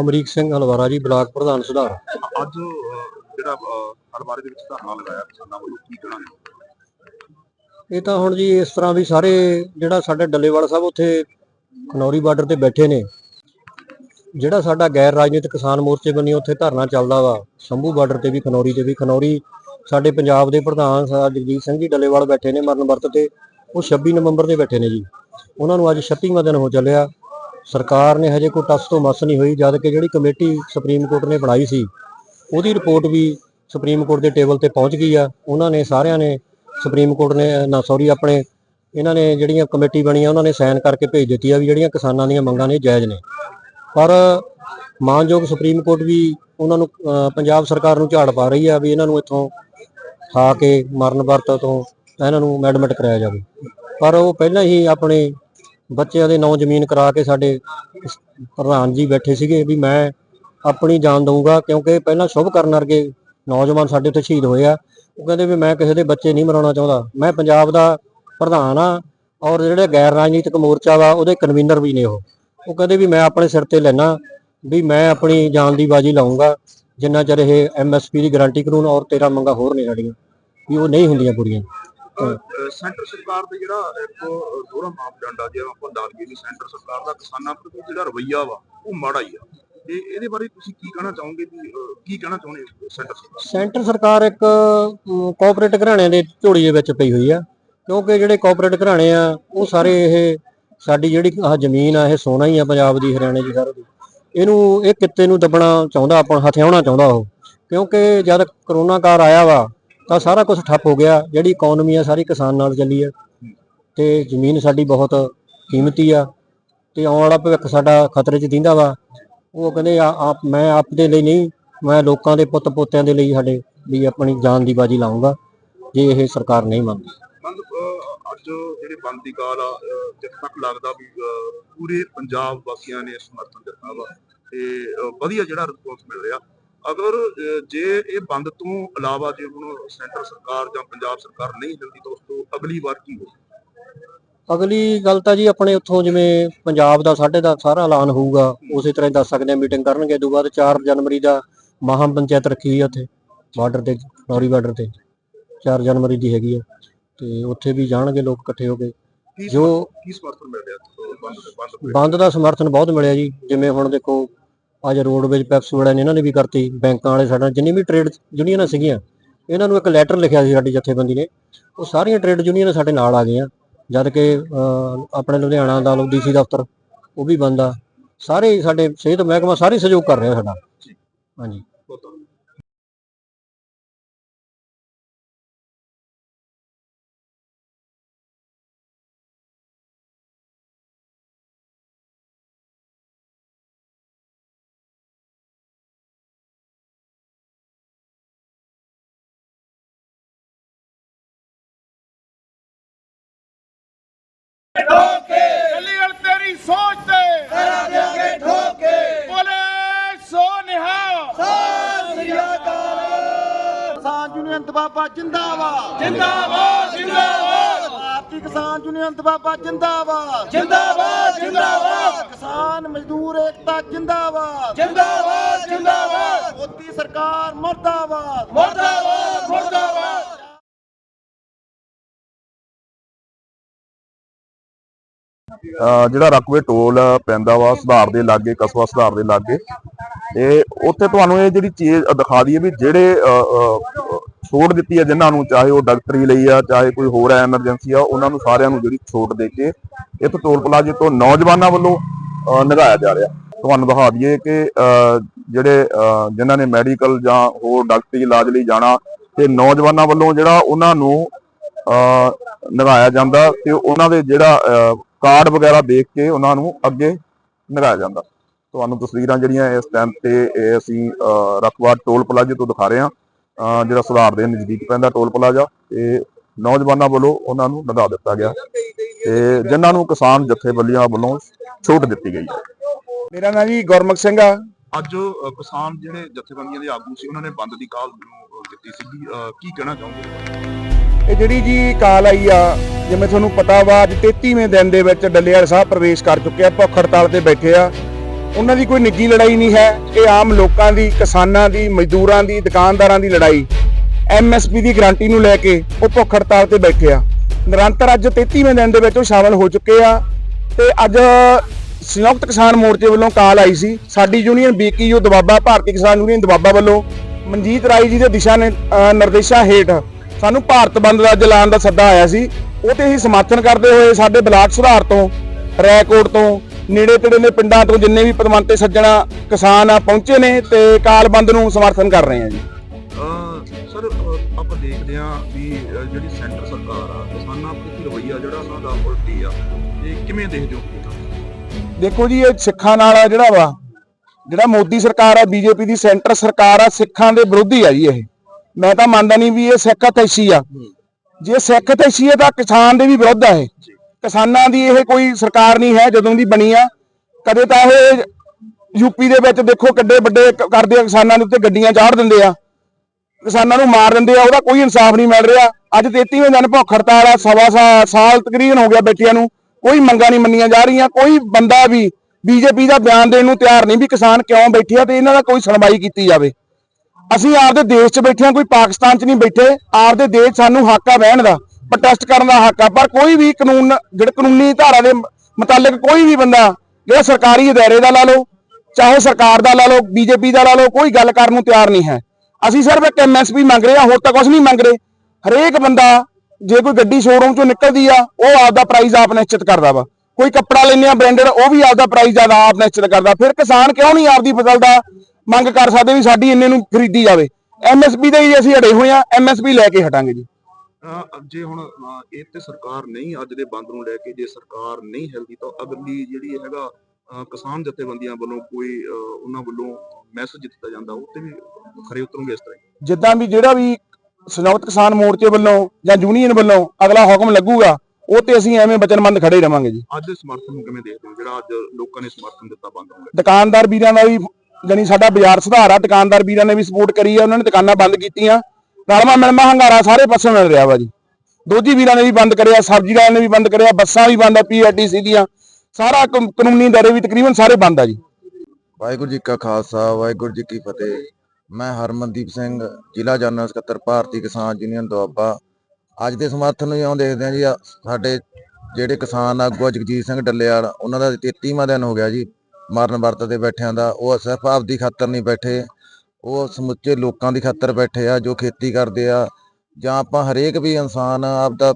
ਅਮਰੀਕ ਸਿੰਘ ਹਲਵਾਰਾ ਜੀ ਬਲਾਕ ਪ੍ਰਧਾਨ ਸੁਧਾਰ। ਅੱਜ ਜਿਹੜਾ ਹਲਵਾਰੇ ਦੇ ਵਿੱਚ ਧਰਨਾ ਲਗਾਇਆ ਕਿਸਾਨਾਂ ਵੱਲੋਂ ਕੀ ਕਹਿਣਾ ਇਹ ਤਾਂ ਹੁਣ ਜੀ ਇਸ ਤਰ੍ਹਾਂ ਵੀ ਸਾਰੇ ਜਿਹੜਾ ਸਾਡੇ ਡੱਲੇਵਾਲ ਸਾਹਿਬ ਉੱਥੇ ਖਨੌਰੀ ਬਾਰਡਰ ਤੇ ਬੈਠੇ ਨੇ। ਜਿਹੜਾ ਸਾਡਾ ਗੈਰ ਰਾਜਨੀਤਿਕ ਕਿਸਾਨ ਮੋਰਚੇ ਬੰਨੀ ਉੱਥੇ ਧਰਨਾ ਚੱਲਦਾ ਵਾ, ਸ਼ੰਭੂ ਬਾਰਡਰ ਤੇ ਵੀ ਖਨੌਰੀ ਤੇ ਵੀ। ਖਨੌਰੀ ਸਾਡੇ ਪੰਜਾਬ ਦੇ ਪ੍ਰਧਾਨ ਸਰਦਾਰ ਜਗਜੀਤ ਸਿੰਘ ਜੀ ਡੱਲੇਵਾਲ ਬੈਠੇ ਨੇ ਮਰਨ ਵਰਤ ਤੇ। ਉਹ 26 ਨਵੰਬਰ ਤੇ ਬੈਠੇ ਨੇ ਜੀ। ਉਹਨਾਂ ਨੂੰ ਅੱਜ 36ਵਾਂ ਦਿਨ ਹੋ ਚੱਲਿਆ। ਸਰਕਾਰ ਨੇ ਹਜੇ ਕੋਈ ਟਸ ਤੋਂ ਮਸ ਨਹੀਂ ਹੋਈ, ਜਦ ਕਿ ਜਿਹੜੀ ਕਮੇਟੀ ਸੁਪਰੀਮ ਕੋਰਟ ਨੇ ਬਣਾਈ ਸੀ ਉਹਦੀ ਰਿਪੋਰਟ ਵੀ ਸੁਪਰੀਮ ਕੋਰਟ ਦੇ ਟੇਬਲ ਤੇ ਪਹੁੰਚ ਗਈ ਆ। ਉਹਨਾਂ ਨੇ ਸਾਰਿਆਂ ਨੇ ਸੁਪਰੀਮ ਕੋਰਟ ਨੇ, ਨਾ ਸੌਰੀ, ਆਪਣੇ ਇਹਨਾਂ ਨੇ ਜਿਹੜੀਆਂ ਕਮੇਟੀ ਬਣੀਆਂ ਉਹਨਾਂ ਨੇ ਸਾਈਨ ਕਰਕੇ ਭੇਜ ਦਿੱਤੀ ਆ ਵੀ ਜਿਹੜੀਆਂ ਕਿਸਾਨਾਂ ਦੀਆਂ ਮੰਗਾਂ ਨੇ ਜਾਇਜ਼ ਨੇ। ਪਰ ਮਾਨਯੋਗ ਸੁਪਰੀਮ ਕੋਰਟ ਵੀ ਉਹਨਾਂ ਨੂੰ ਪੰਜਾਬ ਸਰਕਾਰ ਨੂੰ ਝਾੜ ਪਾ ਰਹੀ ਆ ਵੀ ਇਹਨਾਂ ਨੂੰ ਇੱਥੋਂ ਖਾ ਕੇ ਮਰਨ ਵਰਤ ਤੋਂ ਇਹਨਾਂ ਨੂੰ ਐਡਮਿਟ ਕਰਾਇਆ ਜਾਵੇ। ਪਰ ਉਹ ਪਹਿਲਾਂ ਹੀ ਆਪਣੇ ਬੱਚਿਆਂ ਦੇ ਨਾਂ ਜ਼ਮੀਨ ਕਰਾ ਕੇ ਸਾਡੇ ਪ੍ਰਧਾਨ ਜੀ ਬੈਠੇ ਸੀਗੇ ਵੀ ਮੈਂ ਆਪਣੀ ਜਾਨ ਦਊਂਗਾ, ਕਿਉਂਕਿ ਪਹਿਲਾਂ ਸ਼ੁਭ ਕਰਨ ਵਰਗੇ ਨੌਜਵਾਨ ਸਾਡੇ ਉੱਥੇ ਸ਼ਹੀਦ ਹੋਏ ਆ। ਉਹ ਕਹਿੰਦੇ ਵੀ ਮੈਂ ਕਿਸੇ ਦੇ ਬੱਚੇ ਨਹੀਂ ਮਰਾਉਣਾ ਚਾਹੁੰਦਾ। ਮੈਂ ਪੰਜਾਬ ਦਾ ਪ੍ਰਧਾਨ ਆ ਔਰ ਜਿਹੜੇ ਗੈਰ ਰਾਜਨੀਤਿਕ ਮੋਰਚਾ ਵਾ, ਉਹਦੇ ਕਨਵੀਨਰ ਵੀ ਨੇ ਉਹ। ਉਹ ਕਹਿੰਦੇ ਵੀ ਮੈਂ ਆਪਣੇ ਸਿਰ ਤੇ ਲੈਣਾ ਵੀ ਮੈਂ ਆਪਣੀ ਜਾਨ ਦੀ ਬਾਜੀ ਲਾਉਂਗਾ ਜਿੰਨਾ ਚਿਰ ਇਹ ਐਮਐਸਪੀ ਦੀ ਗਾਰੰਟੀ ਕਾਨੂੰਨ ਔਰ 13 ਮੰਗਾ ਹੋਰ ਨੇ ਸਾਡੀਆਂ, ਵੀ ਉਹ ਨਹੀਂ ਹੁੰਦੀਆਂ ਪੂਰੀਆਂ। ਸੈਂਟਰ ਸਰਕਾਰ ਦੇ ਜਿਹੜਾ ਇੱਕ ਦੋਹਰਾ ਮਾਪਦੰਡ ਆ ਜਿਹੜਾ ਆਪਾਂ ਦਾਲਗੇ ਦੀ ਸੈਂਟਰ ਸਰਕਾਰ ਦਾ ਕਿਸਾਨਾਂ ਪ੍ਰਤੀ ਜਿਹੜਾ ਰਵੱਈਆ ਵਾ, ਉਹ ਮਾੜਾ ਹੀ ਆ। ਤੇ ਇਹਦੇ ਬਾਰੇ ਤੁਸੀਂ ਕੀ ਕਹਿਣਾ ਚਾਹੋਗੇ ਵੀ ਅਹ, ਕੀ ਕਹਿਣਾ ਚਾਹੁੰਦੇ ਹੋ ਸੈਂਟਰ ਸਰਕਾਰ ਸੈਂਟਰ ਸਰਕਾਰ ਇੱਕ ਕੋਆਪਰੇਟ ਘਰਾਣਿਆਂ ਦੇ ਝੋਲੀ ਦੇ ਵਿੱਚ ਪਈ ਹੋਈ ਆ। ਕਿਉਂਕਿ ਜਿਹੜੇ ਕੋਆਪਰੇਟ ਘਰਾਣੇ ਆ ਉਹ ਸਾਰੇ ਇਹ ਸਾਡੀ ਜਿਹੜੀ ਆਹ ਜ਼ਮੀਨ ਆ ਇਹ ਸੋਨਾ ਹੀ ਆ ਪੰਜਾਬ ਦੀ ਹਰਿਆਣੇ ਦੀ ਸਾਰੀ ਦੀ ਇਹਨੂੰ ਇਹ ਕਿੱਤੇ ਨੂੰ ਦੱਬਣਾ ਚਾਹੁੰਦਾ ਆਪਾਂ ਹਥਿਆਉਣਾ ਚਾਹੁੰਦਾ ਉਹ। ਕਿਉਂਕਿ ਜਦ ਕਰੋਨਾ ਕਾਲ ਆਇਆ ਵਾ ਤਾਂ ਸਾਰਾ ਕੁਝ ਠੱਪ ਹੋ ਗਿਆ। ਜਿਹੜੀ ਇਕਨੋਮੀ ਆ ਸਾਰੀ ਕਿਸਾਨ ਨਾਲ ਚੱਲੀ ਆ। ਤੇ ਜ਼ਮੀਨ ਸਾਡੀ ਬਹੁਤ ਕੀਮਤੀ ਆ। ਤੇ ਆਉਣ ਵਾਲਾ ਭਵਿੱਖ ਸਾਡਾ ਖਤਰੇ 'ਚ ਦਿੰਦਾ ਵਾ। ਉਹ ਕਹਿੰਦੇ ਆ- ਆਪ ਮੈਂ ਆਪ ਲਈ ਨਹੀਂ ਮੈਂ ਲੋਕਾਂ ਦੇ ਪੁੱਤ ਪੋਤਿਆਂ ਦੇ ਲਈ ਸਾਡੇ ਵੀ ਆਪਣੀ ਜਾਨ ਦੀ ਬਾਜੀ ਲਾਉਂਗਾ ਜੇ ਇਹ ਸਰਕਾਰ ਨਹੀਂ ਮੰਨਦੀ। ਬੰਦ ਅਹ, ਅੱਜ ਜਿਹੜੇ ਬੰਦ ਦੀ ਕਾਲ ਆ ਅਹ, ਜਿੱਥੇ ਤੱਕ ਲੱਗਦਾ ਵੀ ਅਹ, ਪੂਰੇ ਪੰਜਾਬ ਵਾਸੀਆਂ ਨੇ ਸਮਰਥਨ ਦਿੱਤਾ ਵਾ ਤੇ ਅਹ, ਵਧੀਆ ਜਿਹੜਾ ਰਿਸਪੌਂਸ ਮਿਲ ਰਿਹਾ। ਅਗਰ ਅਹ, ਜੇ ਇਹ ਬੰਦ ਤੋਂ ਇਲਾਵਾ ਜੇ ਹੁਣ ਸੈਂਟਰ ਸਰਕਾਰ ਜਾਂ ਪੰਜਾਬ ਸਰਕਾਰ ਨਹੀਂ ਦਿੰਦੀ ਤਾਂ ਉਸ ਤੋਂ ਅਗਲੀ ਵਾਰ ਕੀ ਹੋਊ? ਅਗਲੀ ਗੱਲ ਤਾਂ ਜੀ ਆਪਣੇ ਉੱਥੋਂ ਜਿਵੇਂ ਪੰਜਾਬ ਦਾ ਸਾਡੇ ਦਾ ਸਾਰਾ ਐਲਾਨ ਹੋਊਗਾ ਉਸੇ ਤਰ੍ਹਾਂ ਹੀ ਦੱਸ ਸਕਦੇ ਆ ਮੀਟਿੰਗ ਕਰਨਗੇ ਤੋਂ ਬਾਅਦ 4 ਜਨਵਰੀ ਦਾ ਮਹਾਂ ਪੰਚਾਇਤ ਰੱਖੀ ਹੋਈ ਆ ਉੱਥੇ ਬਾਰਡਰ ਤੇ ਨੌਰੀ ਬਾਰਡਰ ਤੇ 4 ਜਨਵਰੀ ਦੀ ਹੈਗੀ ਆ ਤੇ ਉੱਥੇ ਵੀ ਜਾਣਗੇ ਲੋਕ ਇਕੱਠੇ ਹੋ ਕੇ ਜੋ ਕੀ ਸਮਰਥਨ ਮਿਲ ਰਿਹਾ? ਬੰਦ ਦਾ ਸਮਰਥਨ ਬਹੁਤ ਮਿਲਿਆ ਜੀ ਜਿਵੇਂ ਹੁਣ ਦੇਖੋ ਅੱਜ ਰੋਡਵੇਜ ਪੈਪਸ ਵਾਲਿਆਂ ਨੇ ਇਹਨਾਂ ਨੇ ਵੀ ਕਰਤੀ ਬੈਂਕਾਂ ਵਾਲੇ ਸਾਡਾ ਜਿੰਨੀ ਵੀ ਟ੍ਰੇਡ ਯੂਨੀਅਨਾਂ ਸੀਗੀਆਂ ਇਹਨਾਂ ਨੂੰ ਇੱਕ ਲੈਟਰ ਲਿਖਿਆ ਸੀ ਸਾਡੀ ਜਥੇਬੰਦੀ ਨੇ ਉਹ ਸਾਰੀਆਂ ਟ੍ਰੇਡ ਯੂਨੀਅਨਾਂ ਸਾਡੇ ਨਾਲ ਆ ਗਈਆਂ ਜਦ ਕਿ ਅਹ, ਆਪਣੇ ਲੁਧਿਆਣਾ ਦਾ ਲੋ ਡੀਸੀ ਦਫ਼ਤਰ ਉਹ ਵੀ ਬੰਦ ਆ। ਸਾਰੇ ਸਾਡੇ ਸਿਹਤ ਮਹਿਕਮਾ ਸਾਰੇ ਸਹਿਯੋਗ ਕਰ ਰਿਹਾ ਸਾਡਾ। ਹਾਂਜੀ। ठोके चलिए तेरी सोच पे करा देंगे ठोके बोले सो निहा ਕਿਸਾਨ ਯੂਨੀਅਨ ਦਬਾਬਾ ਜਿੰਦਾਬਾਦ। ਜਿੰਦਾਬਾਦ ਜਿੰਦਾਬਾਦ। ਭਾਰਤੀ ਕਿਸਾਨ ਯੂਨੀਅਨ ਦਬਾਬਾ ਜਿੰਦਾਬਾਦ। ਜਿੰਦਾਬਾਦ ਜਿੰਦਾਬਾਦ। ਕਿਸਾਨ ਮਜ਼ਦੂਰ ਏਕਤਾ ਜਿੰਦਾਬਾਦ। ਜਿੰਦਾਬਾਦ ਜਿੰਦਾਬਾਦ। ਮੋਦੀ ਸਰਕਾਰ ਮਰਦਾਬਾਦ। ਮਰਦਾਬਾਦ ਮਰਦਾਬਾਦ। ਜਿਹੜਾ ਰਕਵੇ ਟੋਲ ਪੈਂਦਾ ਵਾ ਸੁਧਾਰ ਦੇ ਲਾਗੇ ਕਸਬਾ ਸੁਧਾਰ ਦੇ ਲਾਗੇ। ਇਹ ਉੱਥੇ ਤੁਹਾਨੂੰ ਇਹ ਜਿਹੜੀ ਚੀਜ਼ ਦਿਖਾ ਦਈਏ ਵੀ ਜਿਹੜੇ ਅਹ, ਦਿੱਤੀ ਹੈ ਜਿਨ੍ਹਾਂ ਨੂੰ ਚਾਹੇ ਉਹ ਡਾਕਟਰੀ ਲਈ ਆ ਚਾਹੇ ਕੋਈ ਹੋਰ ਹੈ ਐਮਰਜੈਂਸੀ ਆ ਉਹਨਾਂ ਨੂੰ ਸਾਰਿਆਂ ਨੂੰ ਜਿਹੜੀ ਛੋਟ ਦੇ ਕੇ ਇੱਥੇ ਟੋਲ ਪਲਾਜ਼ੇ ਤੋਂ ਨੌਜਵਾਨਾਂ ਵੱਲੋਂ ਅਹ, ਨਿਭਾਇਆ ਜਾ ਰਿਹਾ। ਤੁਹਾਨੂੰ ਦਿਖਾ ਦਈਏ ਕਿ ਅਹ, ਜਿਹੜੇ ਅਹ, ਜਿਨ੍ਹਾਂ ਨੇ ਮੈਡੀਕਲ ਜਾਂ ਹੋਰ ਡਾਕਟਰੀ ਇਲਾਜ ਲਈ ਜਾਣਾ ਤੇ ਨੌਜਵਾਨਾਂ ਵੱਲੋਂ ਜਿਹੜਾ ਉਹਨਾਂ ਨੂੰ ਅਹ, ਨਿਭਾਇਆ ਜਾਂਦਾ ਤੇ ਉਹਨਾਂ ਦੇ ਜਿਹੜਾ ਅਹ, ਕਾਰਡ ਵਗੈਰਾ ਦੇਖ ਕੇ ਉਹਨਾਂ ਨੂੰ ਅੱਗੇ ਨਿਭਾਇਆ ਜਾਂਦਾ। ਤੁਹਾਨੂੰ ਤਸਵੀਰਾਂ ਜਿਹੜੀਆਂ ਇਸ ਟਾਈਮ ਤੇ ਇਹ ਅਸੀਂ ਰਕਵਾ ਟੋਲ ਪਲਾਜ਼ੇ ਤੋਂ ਦਿਖਾ ਰਹੇ ਹਾਂ। ਜਿਹੜਾ ਸੁਧਾਰ ਦੇ ਨਜ਼ਦੀਕ ਪੈਂਦਾ ਟੋਲ ਪਲਾਜ਼ਾ ਤੇ ਨੌਜਵਾਨਾਂ ਵੱਲੋਂ ਉਹਨਾਂ ਨੂੰ ਨਿਭਾ ਦਿੱਤਾ ਗਿਆ। ਤੇ ਜਿਨ੍ਹਾਂ ਨੂੰ ਕਿਸਾਨ ਜਥੇਬੰਦੀਆਂ ਵੱਲੋਂ ਛੂਟ ਦਿੱਤੀ ਗਈ। ਮੇਰਾ ਨਾਂ ਜੀ ਗੁਰਮੁਖ ਸਿੰਘ ਆ। ਅੱਜ ਕਿਸਾਨ ਜਿਹੜੇ ਜਥੇਬੰਦੀਆਂ ਦੇ ਆਗੂ ਸੀ ਉਹਨਾਂ ਨੇ ਬੰਦ ਦੀ ਕਾਲ ਦਿੱਤੀ ਸੀਗੀ। ਕੀ ਕਹਿਣਾ ਚਾਹੁੰਦੇ ਇਹ ਜਿਹੜੀ ਜੀ ਕਾਲ ਆਈ ਆ, ਜਿਵੇਂ ਤੁਹਾਨੂੰ ਪਤਾ ਵਾ ਅੱਜ 33ਵੇਂ ਦਿਨ ਦੇ ਵਿੱਚ ਡੱਲੇਵਾਲ ਸਾਹਿਬ ਪ੍ਰਵੇਸ਼ ਕਰ ਚੁੱਕੇ ਆ, ਭੁੱਖ ਹੜਤਾਲ ਤੇ ਬੈਠੇ ਆ। ਉਹਨਾਂ ਦੀ ਕੋਈ ਨਿੱਜੀ ਲੜਾਈ ਨਹੀਂ ਹੈ, ਇਹ ਆਮ ਲੋਕਾਂ ਦੀ, ਕਿਸਾਨਾਂ ਦੀ, ਮਜ਼ਦੂਰਾਂ ਦੀ, ਦੁਕਾਨਦਾਰਾਂ ਦੀ ਲੜਾਈ। ਐਮਐਸਪੀ ਦੀ ਗਾਰੰਟੀ ਨੂੰ ਲੈ ਕੇ ਉਹ ਭੁੱਖ ਹੜਤਾਲ ਤੇ ਬੈਠੇ ਆ। ਨਿਰੰਤਰ ਅੱਜ 33ਵੇਂ ਦਿਨ ਦੇ ਵਿੱਚ ਉਹ ਸ਼ਾਮਲ ਹੋ ਚੁੱਕੇ ਆ ਤੇ ਅੱਜ ਸੰਯੁਕਤ ਕਿਸਾਨ ਮੋਰਚੇ ਵੱਲੋਂ ਕਾਲ ਆਈ ਸੀ। ਸਾਡੀ ਯੂਨੀਅਨ ਬੀਕੀਯੂ ਦਬਾਬਾ, ਭਾਰਤੀ ਕਿਸਾਨ ਯੂਨੀਅਨ ਦਬਾਬਾ ਵੱਲੋਂ ਮਨਜੀਤ ਰਾਏ ਜੀ ਦੇ ਦਿਸ਼ਾ ਨਿ- ਨਿਰਦੇਸ਼ਾਂ ਹੇਠ ਸਾਨੂੰ ਭਾਰਤ ਬੰਦ ਦਾ ਜਲਾਨ ਦਾ ਸੱਦਾ ਆਇਆ ਸੀ। ਉਹ ਤੇ ਹੀ ਸਮਰਥਨ ਕਰਦੇ ਹੋਏ ਸਾਡੇ ਬਲਾਕ ਸੁਧਾਰ ਤੋਂ ਰੈਕੋਰਡ ਤੋਂ ਨੇੜੇ ਤੇੜੇ ਦੇ ਪਿੰਡਾਂ ਤੋਂ ਜਿੰਨੇ ਵੀ ਪਦਵੰਤੇ ਸੱਜਣਾ ਕਿਸਾਨ ਆ ਪਹੁੰਚੇ ਨੇ ਤੇ ਕਾਲ ਬੰਦ ਨੂੰ ਸਮਰਥਨ ਕਰ ਰਹੇ ਆ ਜੀ। ਸਰ ਆਪਾਂ ਦੇਖਦੇ ਹਾਂ ਵੀ ਜਿਹੜੀ ਸੈਂਟਰ ਸਰਕਾਰ ਆ ਕਿਸਾਨਾਂ ਪ੍ਰਤੀ ਰਵਈਆ ਜਿਹੜਾ ਉਹਨਾਂ ਦਾ ਉਲਟੀ ਆ ਇਹ ਕਿਵੇਂ ਦੇਖਦੇ ਹੋ ਦੇਖੋ ਜੀ ਇਹ ਸਿੱਖਾਂ ਨਾਲ ਆ ਜਿਹੜਾ ਵਾ ਜਿਹੜਾ ਮੋਦੀ ਸਰਕਾਰ ਆ ਬੀਜੇਪੀ ਦੀ ਸੈਂਟਰ ਸਰਕਾਰ ਆ ਸਿੱਖਾਂ ਦੇ ਵਿਰੋਧੀ ਆ ਜੀ ਇਹ। ਮੈਂ ਤਾਂ ਮੰਨਦਾ ਨਹੀਂ ਵੀ ਇਹ ਸਿੱਖ ਹਥੈਸ਼ੀ ਆ। ਜੇ ਸਿੱਖ ਹਥੈਸ਼ੀ ਹੈ ਤਾਂ ਕਿਸਾਨ ਦੇ ਵੀ ਵਿਰੁੱਧ ਆ ਇਹ। ਕਿਸਾਨਾਂ ਦੀ ਇਹ ਕੋਈ ਸਰਕਾਰ ਨਹੀਂ ਹੈ ਜਦੋਂ ਦੀ ਬਣੀ ਆ। ਕਦੇ ਤਾਂ ਇਹ ਯੂਪੀ ਦੇ ਵਿੱਚ ਦੇਖੋ ਕਿੱਡੇ ਵੱਡੇ ਕਰਦੇ ਆ ਕਿਸਾਨਾਂ ਦੇ ਉੱਤੇ ਗੱਡੀਆਂ ਚਾੜ ਦਿੰਦੇ ਆ। ਕਿਸਾਨਾਂ ਨੂੰ ਮਾਰ ਦਿੰਦੇ ਆ ਉਹਦਾ ਕੋਈ ਇਨਸਾਫ ਨਹੀਂ ਮਿਲ ਰਿਹਾ। ਅੱਜ 33ਵੇਂ ਦਿਨ ਭੁੱਖ ਹੜਤਾਲ ਆ ਸਵਾ ਸਾਲ ਤਕਰੀਬਨ ਹੋ ਗਿਆ ਬੈਠਿਆਂ ਨੂੰ। ਕੋਈ ਮੰਗਾਂ ਨਹੀਂ ਮੰਨੀਆਂ ਜਾ ਰਹੀਆਂ। ਕੋਈ ਬੰਦਾ ਵੀ ਬੀਜੇਪੀ ਦਾ ਬਿਆਨ ਦੇਣ ਨੂੰ ਤਿਆਰ ਨਹੀਂ ਵੀ ਕਿਸਾਨ ਕਿਉਂ ਬੈਠੇ ਆ ਤੇ ਇਹਨਾਂ ਦਾ ਕੋਈ ਸੁਣਵਾਈ ਕੀਤੀ ਜਾਵੇ। ਅਸੀਂ ਆਪਦੇ ਦੇਸ਼ 'ਚ ਬੈਠੇ ਆ ਕੋਈ ਪਾਕਿਸਤਾਨ 'ਚ ਨਹੀਂ ਬੈਠੇ। ਆਪਦੇ ਦੇਸ਼ ਸਾਨੂੰ ਹੱਕ ਆ ਬਹਿਣ ਦਾ ਪ੍ਰੋਟੈਸਟ ਕਰਨ ਦਾ ਹੱਕ ਆ। ਪਰ ਕੋਈ ਵੀ ਕਾਨੂੰਨ, ਜਿਹੜੇ ਕਾਨੂੰਨੀ ਧਾਰਾ ਦੇ ਮੁਤਾਲਕ ਕੋਈ ਵੀ ਬੰਦਾ, ਜਿਹੜਾ ਸਰਕਾਰੀ ਅਦਾਰੇ ਦਾ ਲਾ ਲਓ, ਚਾਹੇ ਸਰਕਾਰ ਦਾ ਲਾ ਲਓ, ਬੀਜੇਪੀ ਦਾ ਲਾ ਲਓ, ਕੋਈ ਗੱਲ ਕਰਨ ਨੂੰ ਤਿਆਰ ਨਹੀਂ ਹੈ। ਅਸੀਂ ਸਿਰਫ ਇੱਕ ਐਮਐਸਪੀ ਮੰਗ ਰਹੇ ਆ ਹੋਰ ਤਾਂ ਕੁਝ ਨਹੀਂ ਮੰਗ ਰਹੇ। ਹਰੇਕ ਬੰਦਾ, ਜੇ ਕੋਈ ਗੱਡੀ ਸ਼ੋਰੂਮ ਚੋਂ ਨਿਕਲਦੀ ਆ, ਉਹ ਆਪਦਾ ਪ੍ਰਾਈਸ ਆਪ ਨਿਸ਼ਚਿਤ ਕਰਦਾ ਵਾ। ਕੋਈ ਕੱਪੜਾ ਲੈਂਦੇ ਆ ਬ੍ਰਾਂਡਡ ਉਹ ਵੀ ਆਪਦਾ ਪ੍ਰਾਈਸ ਜ਼ਿਆਦਾ ਆਪ ਨਿਸ਼ਚਿਤ ਕਰਦਾ। ਫਿਰ ਕਿਸਾਨ ਕਿਉਂ ਨਹੀਂ ਆਪਦੀ ਫਸਲ ਦਾ ਮੰਗ ਕਰ ਸਕਦੇ ਵੀ ਸਾਡੀ ਇੰਨੇ ਨੂੰ ਖਰੀਦੀ ਜਾਵੇ। ਐਮਐਸਪੀ ਦੇ ਹੀ ਅਸੀਂ ਅੜੇ ਹੋਏ ਆ ਐਮਐਸਪੀ ਲੈ ਕੇ ਹਟਾਂਗੇ ਜੀ। ਅਹ ਜੇ ਹੁਣ ਅਹ ਇਹ ਤੇ ਸਰਕਾਰ ਨਹੀਂ ਅੱਜ ਦੇ ਬੰਦ ਨੂੰ ਲੈ ਕੇ ਜੇ ਸਰਕਾਰ ਨਹੀਂ ਹਿਲਦੀ ਤਾਂ ਅਗਲੀ ਜਿਹੜੀ ਹੈਗਾ ਅਹ ਕਿਸਾਨ ਜਥੇਬੰਦੀਆਂ ਵੱਲੋਂ ਕੋਈ ਅਹ ਉਹਨਾਂ ਵੱਲੋਂ ਮੈਸੇਜ ਦਿੱਤਾ ਜਾਂਦਾ ਉਹ ਤੇ ਵੀ ਖਰੇ ਉਤਰੋਗੇ ਇਸ ਤਰ੍ਹਾਂ ਹੀ। ਜਿੱਦਾਂ ਵੀ ਜਿਹੜਾ ਵੀ ਸੰਯੁਕਤ ਕਿਸਾਨ ਮੋਰਚੇ ਵੱਲੋਂ ਜਾਂ ਯੂਨੀਅਨ ਵੱਲੋਂ ਅਗਲਾ ਹੁਕਮ ਲੱਗੂਗਾ ਉਹ ਤੇ ਅਸੀਂ ਐਵੇਂ ਵਚਨਬੰਦ ਖੜੇ ਰਵਾਂਗੇ ਜੀ। ਅੱਜ ਦੇ ਸਮਰਥਨ ਨੂੰ ਕਿਵੇਂ ਦੇਖਦੇ ਹੋ? ਜਿਹੜਾ ਅੱਜ ਲੋਕਾਂ ਨੇ ਸਮਰਥਨ ਦਿੱਤਾ ਬੰਦ ਨੂੰ ਲੈ ਦੁਕਾਨਦਾਰ ਵੀਰਾਂ ਦਾ ਵੀ ਜਾਣੀ ਸਾਡਾ ਬਾਜ਼ਾਰ ਸੁਧਾਰ ਦੁਕਾਨਦਾਰ ਵੀਰਾਂ ਨੇ ਵੀ ਸਪੋਰਟ ਕਰੀ ਆ, ਉਹਨਾਂ ਨੇ ਦੁਕਾਨਾਂ ਬੰਦ ਕੀਤੀਆਂ। ਰਲਮਾ ਮਿਲਮਾ ਹੰਗਾਰਾ ਸਾਰੇ ਪਾਸੇ ਮਿਲ ਰਿਹਾ ਵਾ ਜੀ। ਦੋਜੀ ਵੀਰਾਂ ਨੇ ਵੀ ਬੰਦ ਕਰਿਆ, ਸਬਜ਼ੀ ਵਾਲਿਆਂ ਨੇ ਵੀ ਬੰਦ ਕਰਿਆ, ਬੱਸਾਂ ਵੀ ਬੰਦ ਆ ਪੀਆਰਟੀਸੀ ਦੀਆਂ। ਸਾਰਾ ਕਾਨੂੰਨੀ ਦਾਇਰੇ ਵੀ ਤਕਰੀਬਨ ਸਾਰੇ ਬੰਦ ਆ ਜੀ। ਵਾਹਿਗੁਰੂ ਜੀ ਕਾ ਖਾਲਸਾ, ਵਾਹਿਗੁਰੂ ਜੀ ਕੀ ਫਤਿਹ। ਮੈਂ ਹਰਮਨਦੀਪ ਸਿੰਘ, ਜ਼ਿਲ੍ਹਾ ਜਨਰਲ ਸਕੱਤਰ, ਭਾਰਤੀ ਕਿਸਾਨ ਯੂਨੀਅਨ ਦੁਆਬਾ। ਅੱਜ ਦੇ ਸਮਰਥਨ ਨੂੰ ਇਉਂ ਦੇਖਦੇ ਹਾਂ ਜੀ ਸਾਡੇ ਜਿਹੜੇ ਕਿਸਾਨ ਆਗੂ ਆ, ਜਗਜੀਤ ਸਿੰਘ ਡੱਲੇਵਾਲ, ਉਹਨਾਂ ਦਾ 33ਵਾਂ ਦਿਨ ਹੋ ਗਿਆ ਜੀ। ਮਰਨ ਵਰਤ ਤੇ ਬੈਠਿਆਂ ਦਾ ਉਹ ਸਿਰਫ ਆਪਦੀ ਖਾਤਰ ਨਹੀਂ ਬੈਠੇ। ਉਹ ਸਮੁੱਚੇ ਲੋਕਾਂ ਦੀ ਖਾਤਰ ਬੈਠੇ ਆ ਜੋ ਖੇਤੀ ਕਰਦੇ ਆ। ਜਾਂ ਆਪਾਂ ਹਰੇਕ ਵੀ ਇਨਸਾਨ ਆਪਦਾ